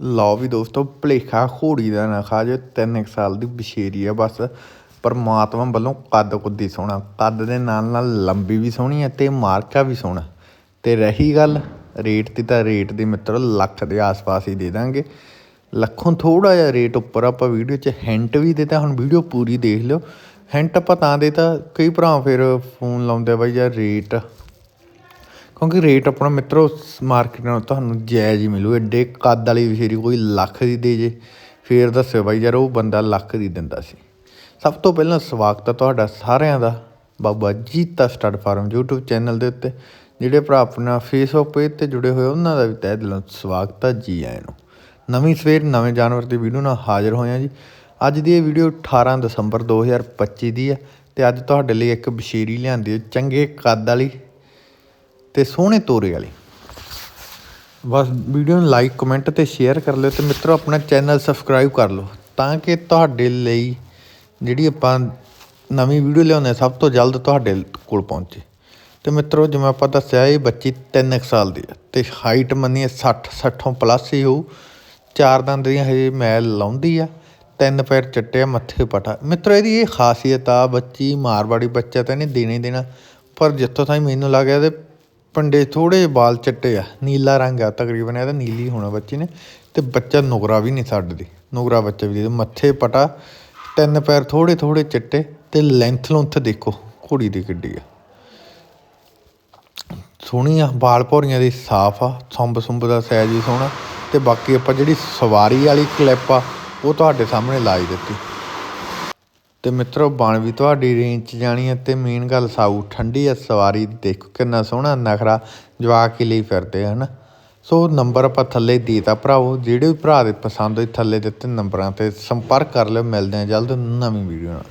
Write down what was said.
ਲਓ ਵੀ ਦੋਸਤੋ, ਭਲੇਖਾ ਘੋੜੀ ਦਾ ਨਾ ਖਾ ਜੋ ਤਿੰਨ ਕੁ ਸਾਲ ਦੀ ਬਸ਼ੇਰੀ ਆ, ਬਸ ਪਰਮਾਤਮਾ ਵੱਲੋਂ ਕੱਦ ਕੁੱਦੀ ਸੋਹਣਾ, ਕੱਦ ਦੇ ਨਾਲ ਨਾਲ ਲੰਬੀ ਵੀ ਸੋਹਣੀ ਹੈ ਤੇ ਮਾਰਕਾ ਵੀ ਸੋਹਣਾ। ਤੇ ਰਹੀ ਗੱਲ, ਰੇਟ ਦੀ ਤਾਂ ਰੇਟ ਦੀ ਮਿੱਤਰੋ, ਲੱਖ ਦੇ ਆਸ-ਪਾਸ ਹੀ ਦੇ ਦਾਂਗੇ। ਲੱਖੋਂ ਥੋੜਾ ਜਿਹਾ ਰੇਟ ਉੱਪਰ ਆਪਾਂ ਵੀਡੀਓ 'ਚ ਹਿੰਟ ਵੀ ਦਿੱਤਾ ਹੁਣ ਵੀਡੀਓ ਪੂਰੀ ਦੇਖ ਲਿਓ। ਹਿੰਟ ਆਪਾਂ ਤਾਂ ਦੇਤਾ ਕਈ ਭਰਾ ਫਿਰ ਫੋਨ ਲਾਉਂਦੇ ਬਾਈ ਯਾਰ ਰੇਟ ਕਿਉਂਕਿ ਰੇਟ ਆਪਣਾ ਮਿੱਤਰੋ ਮਾਰਕੀਟ ਨਾਲੋਂ ਤੁਹਾਨੂੰ ਜਾਇਜ਼ ਹੀ ਮਿਲੂ। ਐਡੇ ਕੱਦ ਵਾਲੀ ਵਿਸ਼ੇਰੀ ਕੋਈ ਲੱਖ ਦੀ ਦੇ ਜੇ, ਫੇਰ ਦੱਸਿਓ ਬਾਈ ਯਾਰ, ਉਹ ਬੰਦਾ ਲੱਖ ਦੀ ਦਿੰਦਾ ਸੀ। ਸਭ ਤੋਂ ਪਹਿਲਾਂ ਸਵਾਗਤ ਹੈ ਤੁਹਾਡਾ ਸਾਰਿਆਂ ਦਾ Baba Jeeta stud farm YouTube channel ਦੇ ਉੱਤੇ, ਜਿਹੜੇ ਭਰਾ ਆਪਣਾ ਫੇਸਬੁੱਕ ਪੇਜ ਤੇ ਜੁੜੇ ਹੋਏ ਉਹਨਾਂ ਦਾ ਵੀ ਤਹਿ ਦਿਲੋਂ ਸਵਾਗਤ ਹੈ ਜੀ ਆਇਆਂ ਨੂੰ। ਨਵੀਂ ਸਵੇਰ, ਨਵੇਂ ਜਾਨਵਰ ਦੀ ਵੀਡੀਓ ਨਾਲ ਹਾਜ਼ਰ ਹੋਇਆ ਜੀ। ਅੱਜ ਦੀ ਇਹ ਵੀਡੀਓ 18 ਦਸੰਬਰ 2025 ਦੀ ਹੈ ਤੇ ਅੱਜ ਤੁਹਾਡੇ ਲਈ ਇੱਕ ਬਸ਼ੀਰੀ ਲਿਆਂਦੀ ਹੈ ਚੰਗੇ ਕੱਦ ਵਾਲੀ ਤੇ ਸੋਹਣੇ ਤੋਰੇ ਵਾਲੀ। ਬਸ ਵੀਡੀਓ ਨੂੰ ਲਾਈਕ ਕਮੈਂਟ ਤੇ ਸ਼ੇਅਰ ਕਰ ਲਿਓ ਤੇ ਮਿੱਤਰੋ ਆਪਣਾ ਚੈਨਲ ਸਬਸਕ੍ਰਾਈਬ ਕਰ ਲਓ ਤਾਂ ਕਿ ਤੁਹਾਡੇ ਲਈ ਜਿਹੜੀ ਆਪਾਂ ਨਵੀਂ ਵੀਡੀਓ ਲਿਆਉਂਦੇ ਹਾਂ, ਸਭ ਤੋਂ ਜਲਦ ਤੁਹਾਡੇ ਕੋਲ ਪਹੁੰਚੇ। ਤੇ ਮਿੱਤਰੋ ਜਿਵੇਂ ਆਪਾਂ ਦੱਸਿਆ ਇਹ ਬੱਚੀ 3 ਸਾਲ ਦੀ ਹੈ ਤੇ ਹਾਈਟ ਮੰਨੀਏ 60 60 ਪਲੱਸ ਹੀ ਹੋਊ। ਚਾਰ ਦੰਦ ਦੀਆਂ ਹਜੇ ਮੈਲ ਲਾਉਂਦੀ ਆ ਤਿੰਨ ਪੈਰ ਚੱਟੇ ਮੱਥੇ ਪਟਾ ਮਿੱਤਰੋ ਇਹਦੀ ਇਹ ਖਾਸੀਅਤ ਆ ਬੱਚੀ ਮਾਰਵਾੜੀ ਬੱਚਾ ਤਾਂ ਇਹਨੇ ਦੇਣੇ ਹੀ ਦੇਣਾ ਪਰ ਜਿੱਥੋਂ ਤਾਈਂ ਮੈਨੂੰ ਲੱਗਿਆ ਇਹਦੇ ਪੰਡੇ ਥੋੜੇ ਜਿਹੇ ਵਾਲ ਚਿੱਟੇ ਆ, ਨੀਲਾ ਰੰਗ ਆ ਤਕਰੀਬਨ ਇਹਦਾ ਨੀਲੀ ਹੋਣਾ ਬੱਚੀ ਨੇ, ਤੇ ਬੱਚਾ ਨੁਗਰਾ ਵੀ ਨਹੀਂ ਛੱਡਦੀ, ਨੁਗਰਾ ਬੱਚਾ ਵੀ ਦੇ ਮੱਥੇ ਪਟਾ, ਤਿੰਨ ਪੈਰ ਥੋੜੇ ਥੋੜੇ ਚਿੱਟੇ ਤੇ ਲੈਂਥ ਲੁੰਥ ਦੇਖੋ, ਘੋੜੀ ਦੀ ਕਿੱਡੀ ਆ। ਸੋਹਣੀ ਆ ਬਾਲ ਭੌਰੀਆਂ ਦੀ ਸਾਫ਼ ਆ, ਸੰਬ ਸੁੰਬ ਦਾ ਸਾਈਜ਼ ਵੀ ਸੋਹਣਾ, ਤੇ ਬਾਕੀ ਆਪਾਂ ਜਿਹੜੀ ਸਵਾਰੀ ਵਾਲੀ ਕਲਿੱਪ ਆ, ਉਹ ਤੁਹਾਡੇ ਸਾਹਮਣੇ ਲਾਈ ਦਿੱਤੀ। ਅਤੇ ਮਿੱਤਰੋ, ਬਣ ਵੀ ਤੁਹਾਡੀ ਰੇਂਜ 'ਚ ਜਾਣੀ ਹੈ ਤੇ ਮੇਨ ਗੱਲ ਸਾਊ, ਠੰਡੀ ਆ ਸਵਾਰੀ ਦੀ ਦੇਖੋ ਕਿੰਨਾ ਸੋਹਣਾ ਨਖਰਾ, ਜਵਾਕ ਹੀ ਲਈ ਫਿਰਦੇ ਹਨ? ਸੋ ਨੰਬਰ ਆਪਾਂ ਥੱਲੇ ਦੇਤਾ ਭਰਾਵੋ, ਜਿਹੜੇ ਵੀ ਭਰਾ ਦੇ ਪਸੰਦ ਹੋਏ, ਥੱਲੇ ਦਿੱਤੇ ਨੰਬਰਾਂ ਤੇ ਸੰਪਰਕ ਕਰ ਲਿਓ, ਮਿਲਦੇ ਆ ਜਲਦ ਨਵੀਂ ਵੀਡੀਓ ਨਾਲ।